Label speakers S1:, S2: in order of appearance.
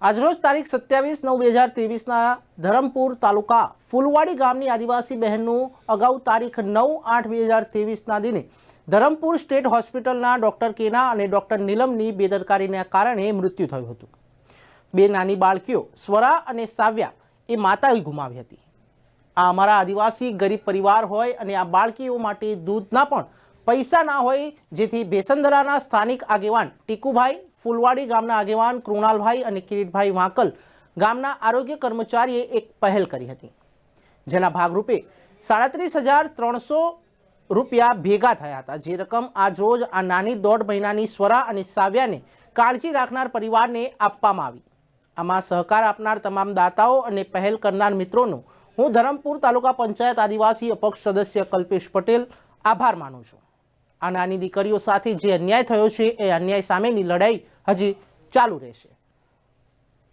S1: આજરોજ તારીખ સત્યાવીસ નવ બે હજાર ત્રેવીસના ધરમપુર તાલુકા ફૂલવાડી ગામની આદિવાસી બહેનનું અગાઉ તારીખ નવ આઠ બે હજાર ત્રેવીસના દિને ધરમપુર સ્ટેટ હોસ્પિટલના ડૉક્ટર કેના અને ડૉક્ટર નીલમની બેદરકારીના કારણે મૃત્યુ થયું હતું. બે નાની બાળકીઓ સ્વરા અને સાવ્યા એ માતાએ ગુમાવી હતી. આ અમારા આદિવાસી ગરીબ પરિવાર હોય અને આ બાળકીઓ માટે દૂધના પણ પૈસા ના હોય, જેથી ભેસંદરાના સ્થાનિક આગેવાન ટીકુભાઈ ફૂલવાડી ગામના આગેવાન કૃણાલભાઈ અને કિરીટભાઈ વાંકલ ગામના આરોગ્ય કર્મચારીએ એક પહેલ કરી હતી. જેના ભાગરૂપે સાડત્રીસ હજાર ત્રણસો રૂપિયા ભેગા થયા હતા. જે રકમ આજરોજ આ નાની દોઢ મહિનાની સ્વરા અને સાવ્યાને કાળજી રાખનાર પરિવારને આપવામાં આવી. આમાં સહકાર આપનાર તમામ દાતાઓ અને પહેલ કરનાર મિત્રોનો હું ધરમપુર તાલુકા પંચાયત આદિવાસી અપક્ષ સદસ્ય કલ્પેશ પટેલ આભાર માનું છું. આ નાની દીકરીઓ સાથે જે અન્યાય થયો છે, એ અન્યાય સામેની લડાઈ હજી ચાલુ રહેશે.